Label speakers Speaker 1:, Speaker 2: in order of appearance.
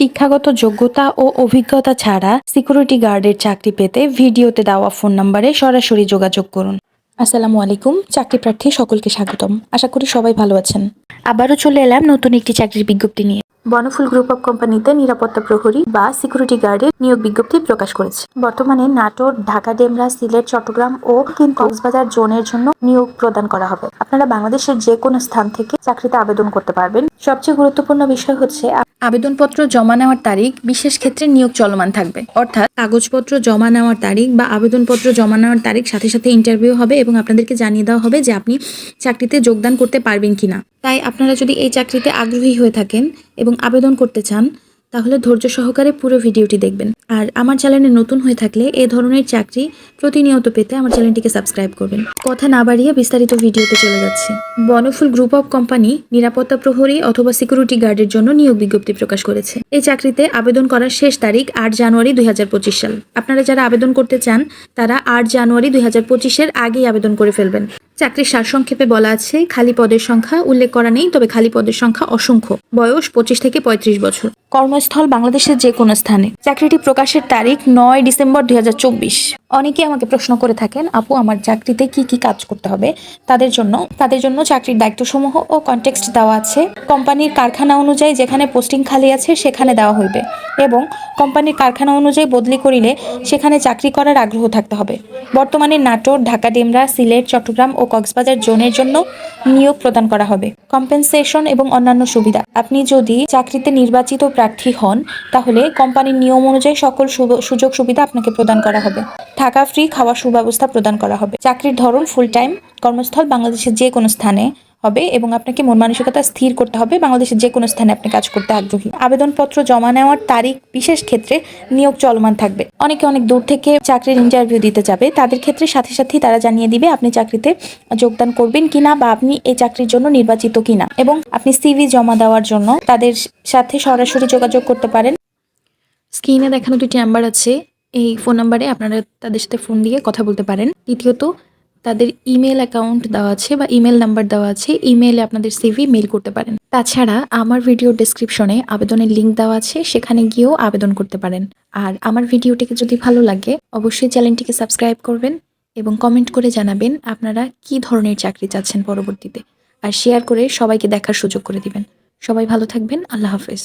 Speaker 1: শিক্ষাগত যোগ্যতা ও অভিজ্ঞতা ছাড়া সিকিউরিটি গার্ডের চাকরি পেতে ভিডিওতে দেওয়া ফোন নম্বরে সরাসরি যোগাযোগ করুন। আসসালামু আলাইকুম, চাকরি প্রার্থী সকলকে স্বাগতম। আশা করি সবাই ভালো আছেন। আবারও চলে এলাম নতুন একটি চাকরির বিজ্ঞপ্তি নিয়ে। বনফুল গ্রুপ অফ কোম্পানিতে নিরাপত্তা প্রহরী বা সিকিউরিটি গার্ডের নিয়োগ বিজ্ঞপ্তি প্রকাশ করেছে। বর্তমানে নাটোর, ঢাকা ডেমরা, সিলেট, চট্টগ্রাম ও কক্সবাজার জোনের জন্য নিয়োগ প্রদান করা হবে। আপনারা বাংলাদেশের যে কোনো স্থান থেকে চাকরিতে আবেদন করতে পারবেন। সবচেয়ে গুরুত্বপূর্ণ বিষয় হচ্ছে আবেদনপত্র জমা নেওয়ার তারিখ বিশেষ ক্ষেত্রে নিয়োগ চলমান থাকবে। অর্থাৎ কাগজপত্র জমা নেওয়ার তারিখ বা আবেদনপত্র জমা নেওয়ার তারিখ সাথে সাথে ইন্টারভিউ হবে এবং আপনাদেরকে জানিয়ে দেওয়া হবে যে আপনি চাকরিতে যোগদান করতে পারবেন কিনা। তাই আপনারা যদি এই চাকরিতে আগ্রহী হয়ে থাকেন এবং আবেদন করতে চান, তাহলে ধৈর্য সহকারে পুরো ভিডিওটি দেখবেন। আর আমার চ্যানেলে নতুন হয়ে থাকলে এ ধরনের চাকরি প্রতিনিয়ত পেতে আমার চ্যানেলটিকে সাবস্ক্রাইব করবেন। কথা না বাড়িয়ে বিস্তারিত ভিডিওতে চলে যাচ্ছে। বনফুল গ্রুপ অফ কোম্পানি নিরাপত্তা প্রহরী অথবা সিকিউরিটি গার্ডের জন্য নিয়োগ বিজ্ঞপ্তি প্রকাশ করেছে। এই চাকরিতে আবেদন করার শেষ তারিখ আট জানুয়ারি দুই হাজার পঁচিশ সাল। আপনারা যারা আবেদন করতে চান, তারা আট জানুয়ারি দুই হাজার পঁচিশের আগেই আবেদন করে ফেলবেন। চাকরির সারসংক্ষেপে বলা আছে, খালি পদের সংখ্যা উল্লেখ করা নেই, তবে খালি পদের সংখ্যা অসংখ্য। বয়স পঁচিশ থেকে পঁয়ত্রিশ বছর। কর্মস্থল বাংলাদেশের যে কোনো স্থানে। চাকরিটি প্রকাশের তারিখ নয় ডিসেম্বর দুই অনেকে আমাকে প্রশ্ন করে থাকেন, আপু, আমার চাকরিতে কি কি কাজ করতে হবে? তাদের জন্য তাদের জন্য চাকরির দায়িত্বসমূহ ও কনটেক্সট দেওয়া আছে। কোম্পানির কারখানা অনুযায়ী যেখানে পোস্টিং খালি আছে, সেখানে দেওয়া হইবে। এবং কোম্পানির কারখানা অনুযায়ী বদলি করিলে, সেখানে চাকরি করার আগ্রহ থাকতে হবে। বর্তমানে নাটোর, ঢাকা, ডেমরা, সিলেট, চট্টগ্রাম ও কক্সবাজার জোনের জন্য নিয়োগ প্রদান করা হবে। কম্পেনসেশন এবং অন্যান্য সুবিধা। আপনি যদি চাকরিতে নির্বাচিত প্রার্থী হন, তাহলে কোম্পানির নিয়ম অনুযায়ী সকল সুযোগ সুবিধা আপনাকে প্রদান করা হবে। থাকা ফ্রি খাওয়ার সুব্যবস্থা প্রদান করা হবে। চাকরির ধরন ফুল টাইম কর্মস্থল বাংলাদেশের যে কোনো স্থানে হবে এবং আপনাকে মন মানসিকতা স্থির করতে হবে। বাংলাদেশের যে কোনো স্থানে আপনি কাজ করতে আগ্রহী। আবেদনপত্র জমা নেওয়ার তারিখ বিশেষ ক্ষেত্রে নিয়োগ চলমান থাকবে। অনেকে অনেক দূর থেকে চাকরির ইন্টারভিউ দিতে যাবে। তাদের ক্ষেত্রে সাথে সাথেই তারা জানিয়ে দিবে আপনি চাকরিতে যোগদান করবেন কিনা বা আপনি এই চাকরির জন্য নির্বাচিত কিনা। এবং আপনি সিভি জমা দেওয়ার জন্য তাদের সাথে সরাসরি যোগাযোগ করতে পারেন। স্ক্রিনে দেখানো দুটি নাম্বার আছে। এই ফোন নাম্বারে আপনারা তাদের সাথে ফোন দিয়ে কথা বলতে পারেন। দ্বিতীয়ত তাদের ইমেল অ্যাকাউন্ট দেওয়া আছে বা ইমেল নাম্বার দেওয়া আছে ইমেলে আপনাদের সিভি মেল করতে পারেন। তাছাড়া আমার ভিডিও ডেসক্রিপশনে আবেদনের লিঙ্ক দেওয়া আছে, সেখানে গিয়েও আবেদন করতে পারেন। আর আমার ভিডিওটিকে যদি ভালো লাগে, অবশ্যই চ্যানেলটিকে সাবস্ক্রাইব করবেন এবং কমেন্ট করে জানাবেন আপনারা কি ধরনের চাকরি চাচ্ছেন পরবর্তীতে। আর শেয়ার করে সবাইকে দেখার সুযোগ করে দিবেন। সবাই ভালো থাকবেন, আল্লাহ হাফেজ।